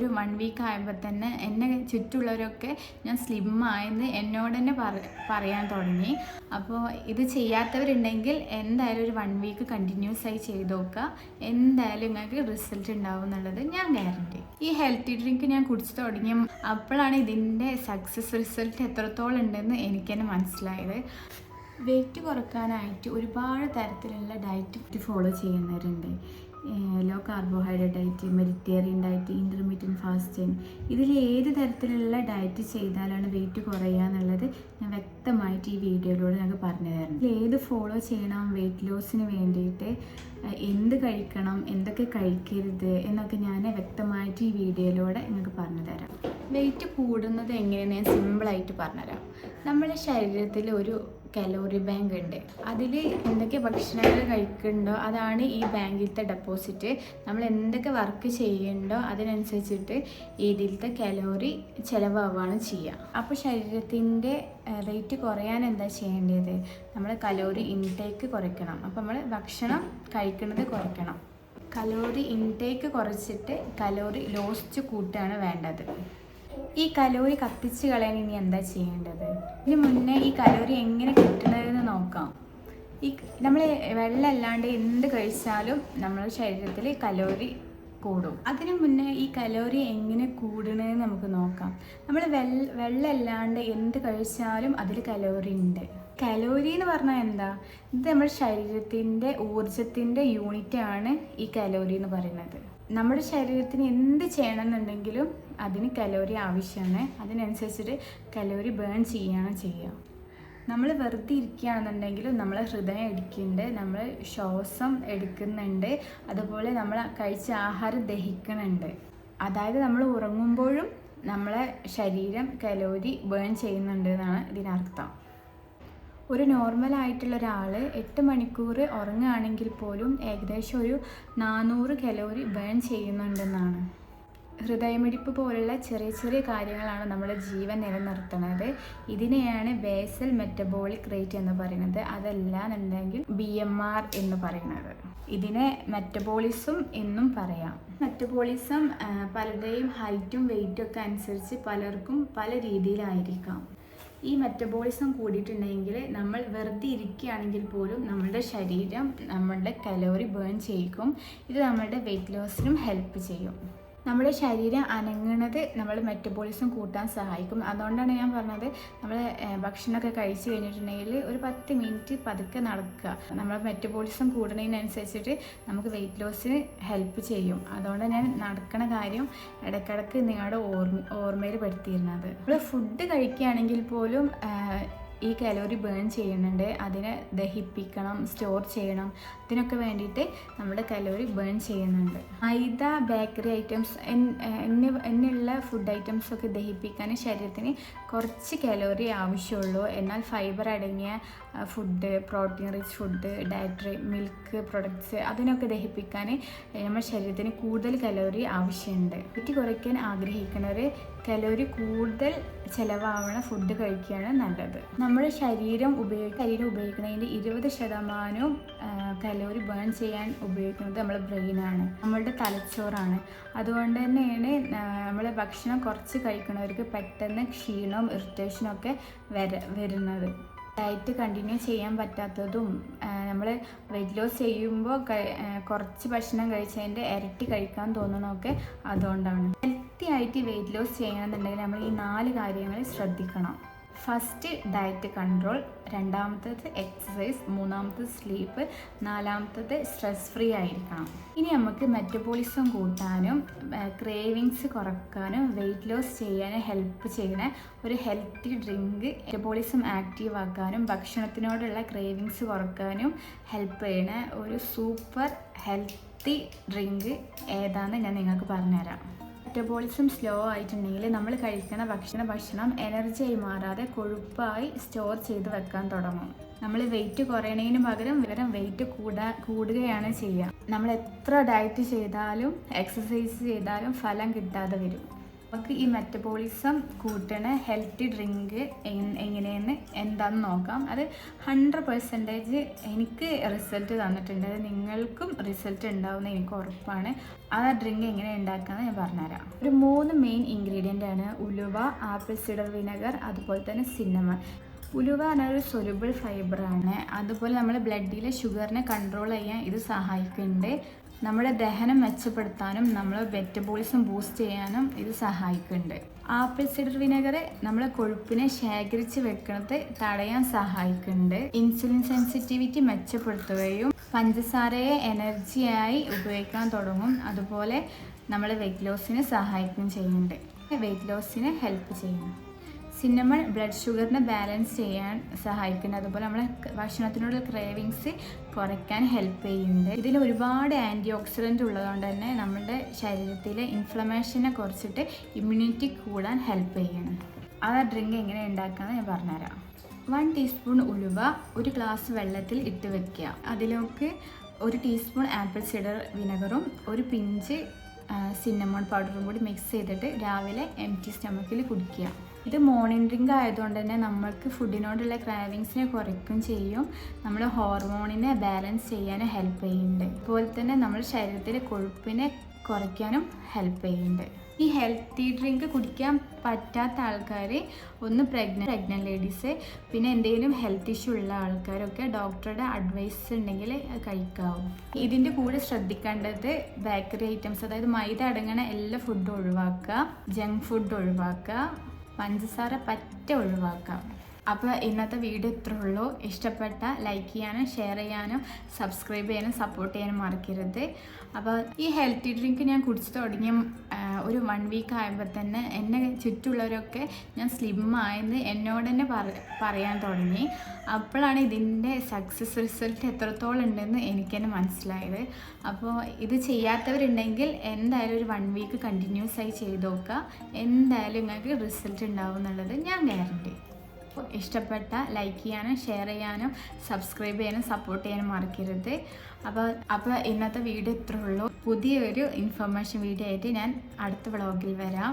ഒരു one week ആയപ്പോൾ തന്നെ എന്നെ ചുറ്റുള്ളവരൊക്കെ ഞാൻ സ്ലിമ്മായെന്ന് എന്നോട് തന്നെ പറയാൻ തുടങ്ങി. അപ്പോൾ ഇത് ചെയ്യാത്തവരുണ്ടെങ്കിൽ എന്തായാലും ഒരു വൺ വീക്ക് കണ്ടിന്യൂസ് ആയി ചെയ്ത് നോക്കുക. എന്തായാലും നിങ്ങൾക്ക് റിസൾട്ട് ഉണ്ടാവും എന്നുള്ളത് ഞാൻ ഗ്യാരണ്ടി ഈ ഹെൽത്തി ഡ്രിങ്ക് ഞാൻ കുടിച്ചു തുടങ്ങിയ അപ്പോഴാണ് ഇതിന്റെ സക്സസ് റിസൾട്ട് എത്രത്തോളം ഉണ്ടെന്ന് എനിക്ക് തന്നെ മനസ്സിലായത്. വെയിറ്റ് കുറക്കാനായിട്ട് ഒരുപാട് തരത്തിലുള്ള ഡയറ്റ് ഫോളോ ചെയ്യുന്നവരുണ്ട്. Carbohydrate diet Mediterranean diet intermittent fasting ഇതിൽ ഏത് തരത്തിലുള്ള ഡയറ്റ് ചെയ്താലാണ് വെയിറ്റ് കുറയുക എന്നുള്ളത് ഞാൻ വ്യക്തമായിട്ട് ഈ വീഡിയോയിലൂടെ ഞങ്ങൾക്ക് പറഞ്ഞു തരണം. ഏത് ഫോളോ ചെയ്യണം വെയിറ്റ് ലോസിന് വേണ്ടിയിട്ട് എന്ത് കഴിക്കണം എന്തൊക്കെ കഴിക്കരുത് എന്നൊക്കെ ഞാൻ വ്യക്തമായിട്ട് ഈ വീഡിയോയിലൂടെ നിങ്ങൾക്ക് പറഞ്ഞു തരാം. വെയിറ്റ് കൂടുന്നത് എങ്ങനെയെന്ന് ഞാൻ സിമ്പിളായിട്ട് പറഞ്ഞുതരാം നമ്മുടെ ശരീരത്തിൽ ഒരു കലോറി ബാങ്ക് ഉണ്ട്. അതിൽ എന്തൊക്കെ ഭക്ഷണങ്ങൾ കഴിക്കുന്നുണ്ടോ അതാണ് ഈ ബാങ്കിലത്തെ ഡെപ്പോസിറ്റ് നമ്മൾ എന്തൊക്കെ വർക്ക് ചെയ്യുന്നുണ്ടോ അതിനനുസരിച്ചിട്ട് ഇതിലത്തെ കലോറി ചിലവാവുകയാണ് ചെയ്യുക അപ്പോൾ ശരീരത്തിന്റെ വെയിറ്റ് കുറയാൻ എന്താ ചെയ്യേണ്ടത്? നമ്മൾ കലോറി ഇൻടേക്ക് കുറയ്ക്കണം. അപ്പോൾ നമ്മൾ ഭക്ഷണം കഴിക്കുന്നത് കുറയ്ക്കണം. കലോറി ഇൻടേക്ക് കുറച്ചിട്ട് കലോറി ലോസ്റ്റ് കൂട്ടുകയാണ് വേണ്ടത്. ഈ കലോറി കത്തിച്ച് കളയാൻ ഇനി എന്താ ചെയ്യേണ്ടത്? ഇതിന് മുന്നേ ഈ കലോറി എങ്ങനെ കിട്ടണതെന്ന് നോക്കാം. ഈ നമ്മൾ വെള്ളം അല്ലാണ്ട് എന്ത് കഴിച്ചാലും നമ്മുടെ ശരീരത്തിൽ കലോറി കൂടും. അതിനു മുന്നേ ഈ കലോറി എങ്ങനെ കൂടണമെന്ന് നമുക്ക് നോക്കാം. നമ്മൾ വെള്ളം അല്ലാണ്ട് എന്ത് കഴിച്ചാലും അതിൽ കലോറി ഉണ്ട്. കലോറി എന്ന് പറഞ്ഞാൽ എന്താ? ഇത് നമ്മുടെ ശരീരത്തിന്റെ ഊർജത്തിന്റെ യൂണിറ്റാണ് ഈ കലോറി എന്ന് പറയുന്നത്. നമ്മുടെ ശരീരത്തിന് എന്ത് ചെയ്യണമെന്നുണ്ടെങ്കിലും അതിന് കലോറി ആവശ്യമാണ്. അതിനനുസരിച്ചിട്ട് കലോറി ബേൺ ചെയ്യുകയാണ് ചെയ്യുക. നമ്മൾ വെറുതെ ഇരിക്കുകയാണെന്നുണ്ടെങ്കിലും നമ്മൾ ഹൃദയം ഇടിക്കുന്നുണ്ട് നമ്മൾ ശ്വാസം എടുക്കുന്നുണ്ട് അതുപോലെ നമ്മൾ കഴിച്ച ആഹാരം ദഹിക്കുന്നുണ്ട്. അതായത് നമ്മൾ ഉറങ്ങുമ്പോഴും നമ്മളെ ശരീരം കലോരി ബേൺ ചെയ്യുന്നുണ്ട് എന്നാണ് ഇതിനർത്ഥം. ഒരു നോർമൽ ആയിട്ടുള്ള ഒരാൾ എട്ട് മണിക്കൂർ ഉറങ്ങുകയാണെങ്കിൽ പോലും ഏകദേശം ഒരു നാനൂറ് കലോറി ബേൺ ചെയ്യുന്നുണ്ടെന്നാണ്. ഹൃദയമിടിപ്പ് പോലുള്ള ചെറിയ ചെറിയ കാര്യങ്ങളാണ് നമ്മുടെ ജീവൻ നിലനിർത്തുന്നത്. ഇതിനെയാണ് ബേസൽ മെറ്റബോളിക് റേറ്റ് എന്ന് പറയുന്നത്. അതല്ല എന്നുണ്ടെങ്കിൽ ബി എം ആർ എന്ന് പറയുന്നത്. ഇതിനെ മെറ്റബോളിസം എന്നും പറയാം. മെറ്റബോളിസം പലരുടെയും ഹൈറ്റും വെയിറ്റും ഒക്കെ അനുസരിച്ച് പലർക്കും പല രീതിയിലായിരിക്കാം. ഈ മെറ്റബോളിസം കൂടിയിട്ടുണ്ടെങ്കിൽ നമ്മൾ വെറുതെ ഇരിക്കുകയാണെങ്കിൽ പോലും നമ്മുടെ ശരീരം നമ്മളുടെ കലോറി ബേൺ ചെയ്യിക്കും. ഇത് നമ്മളുടെ വെയിറ്റ് ലോസിനും ഹെൽപ്പ് ചെയ്യും. നമ്മുടെ ശരീരം അനങ്ങണത് നമ്മൾ മെറ്റബോളിസം കൂട്ടാൻ സഹായിക്കും. അതുകൊണ്ടാണ് ഞാൻ പറഞ്ഞത് നമ്മൾ ഭക്ഷണമൊക്കെ കഴിച്ചു കഴിഞ്ഞിട്ടുണ്ടെങ്കിൽ ഒരു പത്ത് മിനിറ്റ് പതുക്കെ നടക്കുക. നമ്മുടെ മെറ്റബോളിസം കൂടുന്നതിനനുസരിച്ചിട്ട് നമുക്ക് വെയിറ്റ് ലോസിന് ഹെൽപ്പ് ചെയ്യും. അതുകൊണ്ട് ഞാൻ നടക്കണ കാര്യം ഇടയ്ക്കിടയ്ക്ക് നിങ്ങളുടെ ഓർമ്മ ഓർമ്മയിൽ പെടുത്തിയിരുന്നത് നമ്മൾ ഫുഡ് കഴിക്കുകയാണെങ്കിൽ പോലും ഈ കലോറി ബേൺ ചെയ്യുന്നുണ്ട്. അതിനെ ദഹിപ്പിക്കണം സ്റ്റോർ ചെയ്യണം. അതിനൊക്കെ വേണ്ടിയിട്ട് നമ്മുടെ കലോറി ബേൺ ചെയ്യുന്നുണ്ട്. മൈദ ബേക്കറി ഐറ്റംസ് എന്നെ എന്നുള്ള ഫുഡ് ഐറ്റംസ് ഒക്കെ ദഹിപ്പിക്കാൻ ശരീരത്തിന് കുറച്ച് കലോറി ആവശ്യമുള്ളൂ. എന്നാൽ ഫൈബർ അടങ്ങിയ food protein rich food dietary milk products അതിനൊക്കെ ദഹിപ്പിക്കാൻ നമ്മുടെ ശരീരത്തിന് കൂടുതൽ കലോറി ആവശ്യമുണ്ട്. വെയിറ്റ് കുറയ്ക്കാൻ ആഗ്രഹിക്കുന്നവർ കലോറി കൂടുതൽ ചിലവാവണ ഫുഡ് കഴിക്കുകയാണ് നല്ലത്. നമ്മുടെ ശരീരം ഉപയോഗി ശരീരം ഉപയോഗിക്കുന്നതിന്റെ ഇരുപത് ശതമാനവും കലോറി ബേൺ ചെയ്യാൻ ഉപയോഗിക്കുന്നത് നമ്മുടെ ബ്രെയിനാണ് നമ്മളുടെ തലച്ചോറാണ്. അതുകൊണ്ട് തന്നെയാണ് നമ്മൾ ഭക്ഷണം കുറച്ച് കഴിക്കുന്നവർക്ക് പെട്ടെന്ന് ക്ഷീണവും ഇറിറ്റേഷനും ഒക്കെ വര വരുന്നത്. ഡയറ്റ് കണ്ടിന്യൂ ചെയ്യാൻ പറ്റാത്തതും നമ്മൾ വെയിറ്റ് ലോസ് ചെയ്യുമ്പോൾ കുറച്ച് ഭക്ഷണം കഴിച്ചതിന്റെ ഇരട്ടി കഴിക്കാൻ തോന്നുന്നതൊക്കെ അതുകൊണ്ടാണ്. ആയിട്ട് വെയിറ്റ് ലോസ് ചെയ്യണമെന്നുണ്ടെങ്കിൽ നമ്മൾ ഈ നാല് കാര്യങ്ങൾ ശ്രദ്ധിക്കണം. ഫസ്റ്റ് ഡയറ്റ് കൺട്രോൾ രണ്ടാമത്തത് എക്സസൈസ് മൂന്നാമത്തത് സ്ലീപ്പ് നാലാമത്തത് സ്ട്രെസ് ഫ്രീ ആയിരിക്കണം. ഇനി നമുക്ക് മെറ്റബോളിസം കൂട്ടാനും ക്രേവിങ്സ് കുറക്കാനും വെയിറ്റ് ലോസ് ചെയ്യാനും ഹെൽപ്പ് ചെയ്യുന്ന ഒരു ഹെൽത്തി ഡ്രിങ്ക് മെറ്റബോളിസം ആക്റ്റീവ് ആക്കാനും ഭക്ഷണത്തിനോടുള്ള ക്രേവിങ്സ് കുറക്കാനും ഹെൽപ്പ് ചെയ്യുന്ന ഒരു സൂപ്പർ ഹെൽത്തി ഡ്രിങ്ക് ഏതാണെന്ന് ഞാൻ നിങ്ങൾക്ക് പറഞ്ഞുതരാം. മെറ്റബോളിസം സ്ലോ ആയിട്ടുണ്ടെങ്കിൽ നമ്മൾ കഴിക്കുന്ന ഭക്ഷണ ഭക്ഷണം എനർജിയായി മാറാതെ കൊഴുപ്പായി സ്റ്റോർ ചെയ്ത് വെക്കാൻ തുടങ്ങും. നമ്മൾ വെയിറ്റ് കുറയണതിന് പകരം വിവരം വെയിറ്റ് കൂടാ കൂടുകയാണ് ചെയ്യുക. നമ്മൾ എത്ര ഡയറ്റ് ചെയ്താലും എക്സസൈസ് ചെയ്താലും ഫലം കിട്ടാതെ വരും. നമുക്ക് ഈ മെറ്റബോളിസം കൂട്ടണ ഹെൽത്തി ഡ്രിങ്ക് എങ്ങനെയെന്ന് എന്താണെന്ന് നോക്കാം. അത് ഹൺഡ്രഡ് പെർസെന്റേജ് എനിക്ക് റിസൾട്ട് തന്നിട്ടുണ്ട്. അത് നിങ്ങൾക്കും റിസൾട്ട് ഉണ്ടാവുമെന്ന് എനിക്ക് ഉറപ്പാണ്. ആ ഡ്രിങ്ക് എങ്ങനെ ഉണ്ടാക്കാമെന്ന് ഞാൻ പറഞ്ഞുതരാം. ഒരു മൂന്ന് മെയിൻ ഇൻഗ്രീഡിയന്റ് ആണ് ഉലുവ ആപ്പിൾ സിഡർ വിനെഗർ അതുപോലെ തന്നെ സിന്നമൺ ഉലുവ എന്നൊരു സൊലുബിൾ ഫൈബറാണ് അതുപോലെ നമ്മൾ ബ്ലഡിലെ ഷുഗറിനെ കൺട്രോൾ ചെയ്യാൻ ഇത് സഹായിക്കുന്നുണ്ട്. നമ്മുടെ ദഹനം മെച്ചപ്പെടുത്താനും നമ്മളെ മെറ്റബോളിസം ബൂസ്റ്റ് ചെയ്യാനും ഇത് സഹായിക്കുന്നുണ്ട്. ആപ്പിൾ സിഡർ വിനെഗർ നമ്മളെ കൊഴുപ്പിനെ ശേഖരിച്ച് വെക്കുന്നത് തടയാൻ സഹായിക്കുന്നുണ്ട്. ഇൻസുലിൻ സെൻസിറ്റിവിറ്റി മെച്ചപ്പെടുത്തുകയും പഞ്ചസാരയെ എനർജിയായി ഉപയോഗിക്കാൻ തുടങ്ങും. അതുപോലെ നമ്മളെ വെയിറ്റ് ലോസിനെ സഹായിക്കുകയും ചെയ്യുന്നുണ്ട്. വെയിറ്റ് ലോസിനെ ഹെൽപ്പ് ചെയ്യുന്നു. സിന്നമൺ ബ്ലഡ് ഷുഗറിനെ ബാലൻസ് ചെയ്യാൻ സഹായിക്കുന്നു. അതുപോലെ നമ്മളെ ഭക്ഷണത്തിനോടുള്ള ക്രേവിങ്സ് കുറയ്ക്കാൻ ഹെൽപ്പ് ചെയ്യുന്നുണ്ട്. ഇതിൽ ഒരുപാട് ആന്റി ഓക്സിഡന്റ് ഉള്ളതുകൊണ്ട് തന്നെ നമ്മുടെ ശരീരത്തിലെ ഇൻഫ്ലമേഷനെ കുറച്ചിട്ട് ഇമ്മ്യൂണിറ്റി കൂടാൻ ഹെൽപ്പ് ചെയ്യണം. ആ ഡ്രിങ്ക് എങ്ങനെ ഉണ്ടാക്കാമെന്ന് ഞാൻ പറഞ്ഞുതരാം. വൺ ടീസ്പൂൺ ഉലുവ ഒരു ഗ്ലാസ് വെള്ളത്തിൽ ഇട്ട് വെക്കുക. അതിലേക്ക് ഒരു ടീസ്പൂൺ ആപ്പിൾ സിഡർ വിനെഗറും ഒരു പിഞ്ച് സിന്നമോൺ പൗഡറും കൂടി മിക്സ് ചെയ്തിട്ട് രാവിലെ എം ടി സ്റ്റമക്കിൽ കുടിക്കുക. ഇത് മോർണിംഗ് ഡ്രിങ്ക് ആയതുകൊണ്ട് തന്നെ നമ്മൾക്ക് ഫുഡിനോടുള്ള ക്രാവിങ്സിനെ കുറയ്ക്കും ചെയ്യും. നമ്മൾ ഹോർമോണിനെ ബാലൻസ് ചെയ്യാനും ഹെൽപ്പ് ചെയ്യുന്നുണ്ട്. അതുപോലെ തന്നെ നമ്മുടെ ശരീരത്തിലെ കൊഴുപ്പിനെ കുറയ്ക്കാനും ഹെൽപ്പ് ചെയ്യുന്നുണ്ട്. ഈ ഹെൽത്തി ഡ്രിങ്ക് കുടിക്കാൻ പറ്റാത്ത ആൾക്കാർ ഒന്ന് പ്രഗ്ന പ്രഗ്നന്റ് ലേഡീസ് പിന്നെ എന്തെങ്കിലും ഹെൽത്ത് ഇഷ്യൂ ഉള്ള ആൾക്കാരൊക്കെ ഡോക്ടറുടെ അഡ്വൈസ് ഉണ്ടെങ്കിൽ കഴിക്കാവും. ഇതിന്റെ കൂടെ ശ്രദ്ധിക്കേണ്ടത് ബേക്കറി ഐറ്റംസ് അതായത് മൈദ അടങ്ങണ എല്ലാ ഫുഡും ഒഴിവാക്കുക ജങ്ക് ഫുഡ് ഒഴിവാക്കുക പഞ്ചസാര പറ്റ ഒഴിവാക്കാം. അപ്പോൾ ഇന്നത്തെ വീഡിയോ ഇത്രേ ഉള്ളൂ. ഇഷ്ടപ്പെട്ട ലൈക്ക് ചെയ്യാനും ഷെയർ ചെയ്യാനും സബ്സ്ക്രൈബ് ചെയ്യാനും സപ്പോർട്ട് ചെയ്യാനും മറക്കരുത്. അപ്പോൾ ഈ ഹെൽത്തി ഡ്രിങ്ക് ഞാൻ കുടിച്ച് തുടങ്ങിയ ഒരു വൺ വീക്ക് ആയപ്പോൾ തന്നെ എന്നെ ചുറ്റുള്ളവരൊക്കെ ഞാൻ സ്ലിമ്മായെന്ന് എന്നോട് തന്നെ പറയാൻ തുടങ്ങി. അപ്പോഴാണ് ഇതിന്റെ സക്സസ് റിസൾട്ട് എത്രത്തോളം ഉണ്ടെന്ന് എനിക്ക് തന്നെ മനസ്സിലായത്. അപ്പോൾ ഇത് ചെയ്യാത്തവരുണ്ടെങ്കിൽ എന്തായാലും ഒരു വൺ വീക്ക് കണ്ടിന്യൂസ് ആയി ചെയ്ത് നോക്കുക. എന്തായാലും നിങ്ങൾക്ക് റിസൾട്ട് ഉണ്ടാവും എന്നുള്ളത് ഞാൻ ഗ്യാരണ്ടി ഇഷ്ടപ്പെട്ട ലൈക്ക് ചെയ്യാനും ഷെയർ ചെയ്യാനും സബ്സ്ക്രൈബ് ചെയ്യാനും സപ്പോർട്ട് ചെയ്യാനും മറക്കരുത്. അപ്പോൾ അപ്പോൾ ഇന്നത്തെ വീഡിയോ ഇത്രേ ഉള്ളൂ. പുതിയൊരു ഇൻഫർമേഷൻ വീഡിയോ ആയിട്ട് ഞാൻ അടുത്ത വ്ളോഗിൽ വരാം.